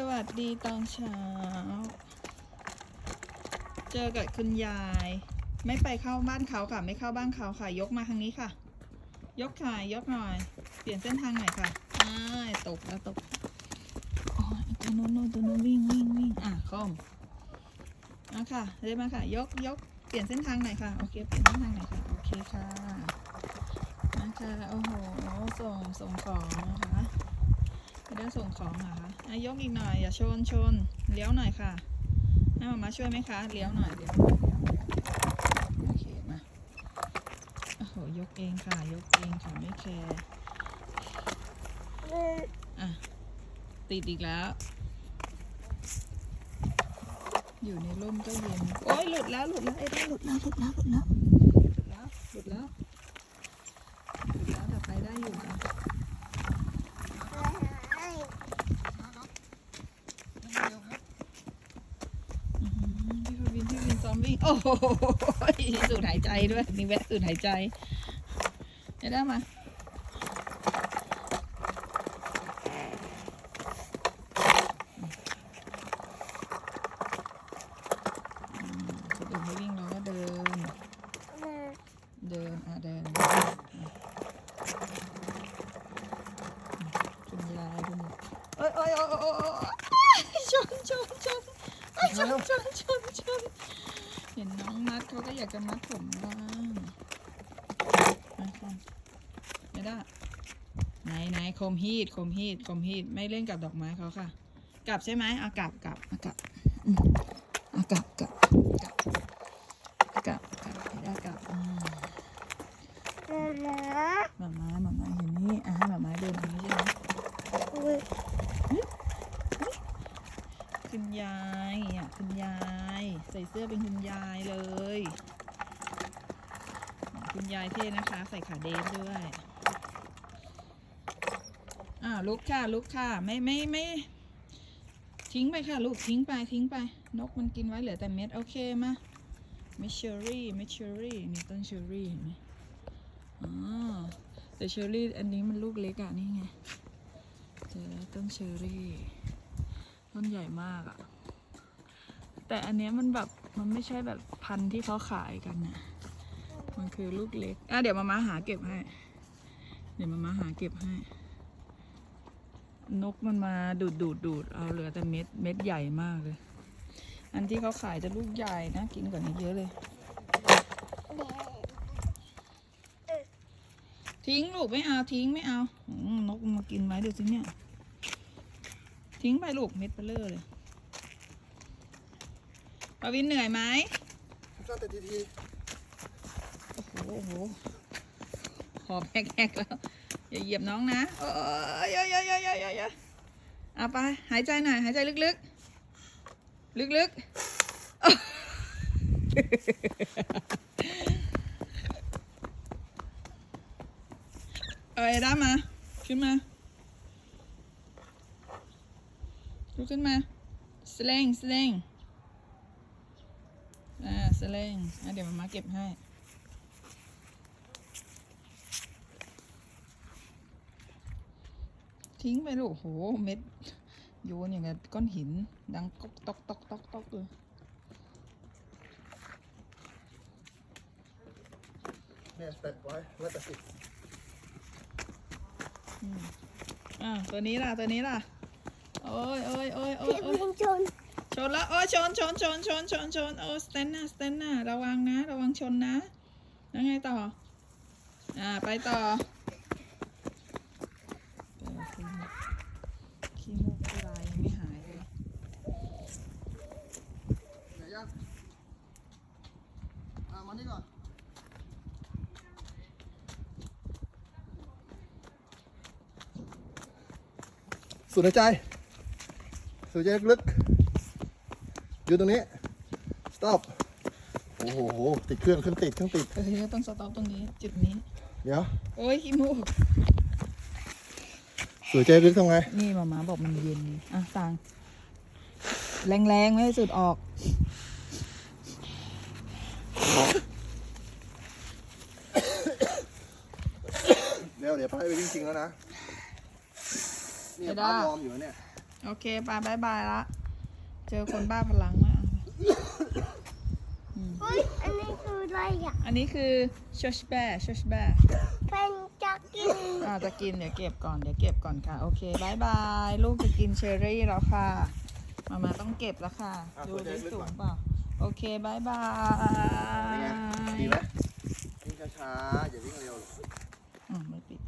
สวัสดีตอนเช้า เจอกับคุณยาย ไม่ไปเข้าบ้านเขาค่ะ ไม่เข้าบ้านเขาค่ะ ยกมาทางนี้ค่ะ ยกค่ะยกหน่อย เปลี่ยนเส้นทางหน่อยค่ะอ้ายตกแล้วตกอ๋อตัวโน้นโน้นตัวโน้นวิ่งวิ่งวิ่งอะคอมอะค่ะเรียมาค่ะ ยกยกเปลี่ยนเส้นทางหน่อยค่ะ โอเค เปลี่ยนเส้นทางหน่อยค่ะ โอเคค่ะ นะคะ โอ้โห ส่ง ส่งของนะคะ ไม่ได้ส่งของเหรอคะอะยกอีกหน่อย อย่าชนชนเลี้ยวหน่อยค่ะให้มามาช่วยไหมคะ เลี้ยวหน่อยเลี้ยวหน่อยเลี้ยยโอเคมาโอ้โหยกเองค่ะ ยกเองค่ะไม่แคร์อะติดอีกแล้ว อยู่ในร่มก็เย็น โอ้ยหลุดแล้วหลุดแล้วไอ้ได้หลุดแล้วหลุดแล้วหลุดแล้ว หลุดแล้ว หลุดแล้ว หลุดแล้วแต่ไปได้อยู่ค่ะอื้อหือพี่พวินพี่วินซ้อมวิ่ง โอ้โหสูดหายใจด้วย มีแวะสูดหายใจเดี๋ยวได้มา อืมคนอื่นเขาวิ่งเราก็เดิน เดิน อะ เดินคุณยายคุณเอ้ยเอ้ยเอ้ยเอ้ยเอ้ยเอ้ยชนชนชนเอ้ยชนชนชนชนเห็นน้องนัด เขาก็อยากจะมัดผมบ้างมาค่ะไม่ได้ ไหนไหนโคมฮีดโคมฮีดโคมฮีดไม่เล่นกับดอกไม้เขาค่ะ กลับใช่ไหมเอากลับกลับเอากลับอืมเอากลับกลับกลับกลับกลับไม่ได้กลับอืมหมาม้าหมาม้าอยู่นี่อะให้หมาม้าเดินตรงนี้ใช่ไหม คุณยายอะคุณยาย ใส่เสื้อเป็นคุณยายเลย คุณยายเท่นะคะ ใส่ขาเดฟด้วยอ่าลุกค่ะลุกค่ะ ไม่ไม่ไม่ทิ้งไปค่ะ ลูกทิ้งไปทิ้งไป นกมันกินไว้เหลือแต่เม็ด โอเคมาเมชเชอรี่เมชเชอรี่มีต้นเชอรี่เห็นไหมอ๋อแต่เชอรี่อันนี้มันลูกเล็กอะนี่ไงเจอแล้วต้นเชอรี่ ต้นใหญ่มากอะแต่อันเนี้ยมันแบบมันไม่ใช่แบบพันธุ์ที่เขาขายกันนะมันคือลูกเล็ก อะเดี๋ยวมามาหาเก็บให้ เดี๋ยวมามาหาเก็บให้ นกมันมาดูดดูดดูดเอาเหลือแต่เม็ดเม็ดใหญ่มากเลย อันที่เขาขายจะลูกใหญ่นะกินกว่านี้เยอะเลย ทิ้งลูกไม่เอาทิ้งไม่เอาอนกมากินไว้ดูสิเนี่ย ทิ้งไปลูกเม็ดเบลเลอร์เลยปาวินเหนื่อยไหมก็แต่ทีทีโอ้โหโอ้โหหอบแหกๆแล้ว อย่าเหยียบน้องนะโอ้ยยยยยยยเอาไปหายใจหน่อยหายใจลึกๆ ลึกๆ เอ้ยด้ามา ขึ้นมา ลุกขึ้นมาสเลงสเลงอ่าสเลงอะเดี๋ยวมามาเก็บให้ ทิ้งไปลูกโห เม็ด โยนอย่างกับก้อนหิน ดังก๊อกตอกตอกตอกตอกเลยเนี่ยสเต็ปไว้แล้วแต่ติดอ่าตัวนี้ล่ะ ตัวนี้ล่ะ โอ้ยโอ้ยโอ้ยโอ้ยโอ้ยชนชนแล้วโอ้ยชนชนชนชนชนชนโอ้สเตนน่ะสเตนน่ะระวังนะ ระวังชนนะแล้วไงต่อ อ่าไปต่อเออขี้มูกขี้ลายยังไม่หายเลยไหนยังอะมานี่ก่อนสูดหายใจ สูดหายใจลึกๆอยู่ตรงนี้ stop โอ้โห ติดเครื่องเครื่องติดเครื่องติด เออต้องสต็อปตรงนี้จุดนี้ เดี๋ยว โอ้ยขี้มูกสูดหายใจลึกทำไง นี่หมามาบอกมันเย็น อะสั่งแรงๆไม่ให้สุดออก เดี๋ยวเดี๋ยวพาไปจริงๆแล้วนะ นี่ไม่ได้ป้าวอร์มอยู่นะเนี่ย โโอเคไปบายบายละ เจอคนบ้าพลังมากอืมเฮ้ยอันนี้คืออะไรอะอันนี้คือชชแบร์ชชแบร์เป็นจักกินอ่าจะกินเดี๋ยวเก็บก่อนเดี๋ยวเก็บก่อนค่ะ โอเคบายบายลูกจะกินเชอร์รี่แล้วค่ะ มามาต้องเก็บแล้วค่ะดูดิสูงเปล่าโอเคบายบาเป็นไง ยดีไหมวิ่งช้าๆอย่าวิ่งเร็ว อืมไม่ปิด